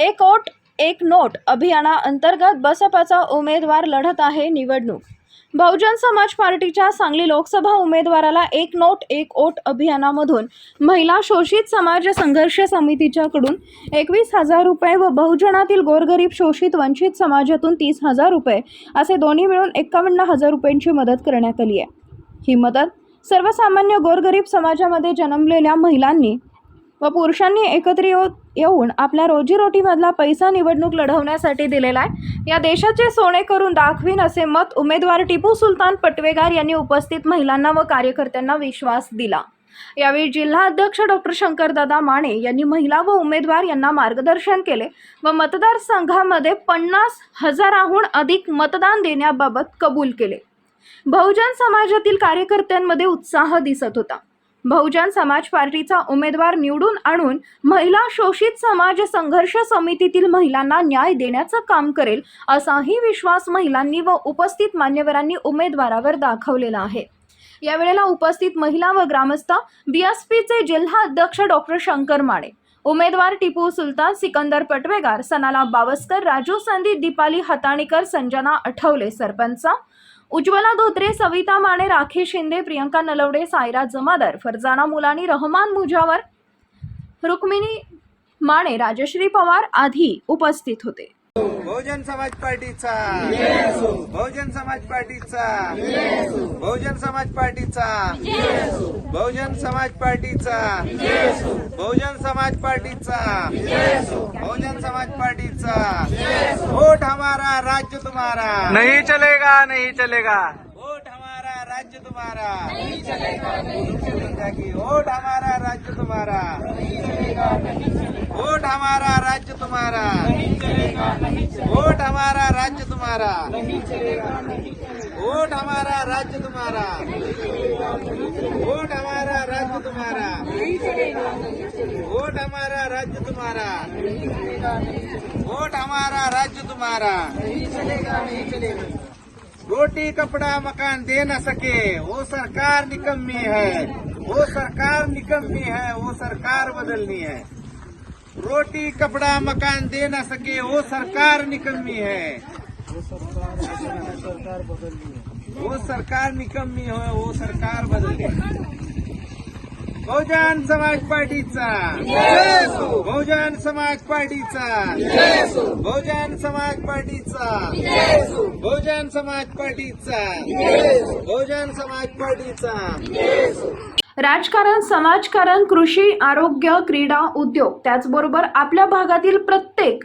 एक ओट एक नोट अभियानाअंतर्गत बसपाचा उमेदवार लढत आहे निवडणूक. बहुजन समाज पार्टीच्या सांगली लोकसभा उमेदवाराला एक नोट एक ओट अभियानामधून महिला शोषित समाज संघर्ष समितीच्याकडून एकवीस हजार रुपये व बहुजनातील गोरगरीब शोषित वंचित समाजातून तीस हजार रुपये असे दोन्ही मिळून एकावन्न हजार रुपयांची मदत करण्यात आली आहे. ही मदत सर्वसामान्य गोरगरीब समाजामध्ये जन्मलेल्या महिलांनी व पुरुषांनी एकत्र येऊ येऊन आपल्या रोजीरोटीमधला पैसा निवडणूक लढवण्यासाठी दिलेला आहे. या देशाचे सोने करून दाखवीन असे मत उमेदवार टिपू सुलतान पटवेगार यांनी उपस्थित महिलांना व कार्यकर्त्यांना विश्वास दिला. यावेळी जिल्हा अध्यक्ष डॉक्टर शंकरदादा माने यांनी महिला व उमेदवार यांना मार्गदर्शन केले व मतदारसंघामध्ये पन्नास हजाराहून अधिक मतदान देण्याबाबत कबूल केले. बहुजन समाजातील कार्यकर्त्यांमध्ये उत्साह दिसत होता. बहुजन समाज पार्टीचा उमेदवार निवडून आणून महिला शोषित समाज संघर्ष समितीतील महिलांना न्याय देण्याचं काम करेल असाही विश्वास महिलांनी व उपस्थित मान्यवरांनी उमेदवारावर दाखवलेला आहे. यावेळेला उपस्थित महिला व ग्रामस्थ बीएसपीचे जिल्हा अध्यक्ष डॉक्टर शंकर माने उमेदवार टिपू सुलतान सिकंदर पटवेगार सनाला बावस्कर राजू संदीप दीपाली हताणीकर संजना आठवले सरपंच उज्ज्वला धोत्रे सविता माने राखी शिंदे प्रियंका नलवडे सायरा जमादार फरजाना मुलानी रहमान मुजावर रुक्मिणी माने राजश्री पवार आधी उपस्थित होते. बहुजन समाज पार्टीचा. बहुजन समाज पार्टीचा. बहुजन समाज पार्टीचा. बहुजन समाज पार्टीचा. बहुजन समाज पार्टीचा. बहुजन समाज पार्टीचा. हमारा राज्य तुम्हारा। नहीं चलेगा नहीं चलेगा। वोट हमारा राज्य तुम्हारा। नहीं चलेगा वोट हमारा राज्य तुम्हारा। नहीं चलेगा वोट हमारा राज्य तुम्हारा। नहीं चलेगा वोट हमारा राज्य तुम्हारा। नहीं चलेगा वोट हमारा राज्य तुम्हारा। वोट हमारा राज्य तुम्हारा। वोट हमारा, राज्य तुम्हारा। वोट हमारा, राज्य तुम्हारा। रोटी, कपड़ा, मकान दे न सके, वो सरकार निकम्मी है। वो सरकार निकम्मी है, वो सरकार बदलनी है। रोटी, कपड़ा, मकान दे न सके, वो सरकार निकम्मी है। वो सरकार निकम्मी है, वो सरकार बदलनी है। बहुजन समाज पार्टीचा. बहुजन समाज पार्टीचा. बहुजन समाज पार्टीचा. बहुजन समाज पार्टीचा. बहुजन समाज पार्टीचा. राजकारण समाजकारण कृषी आरोग्य क्रीडा उद्योग त्याचबरोबर आपल्या भागातील प्रत्येक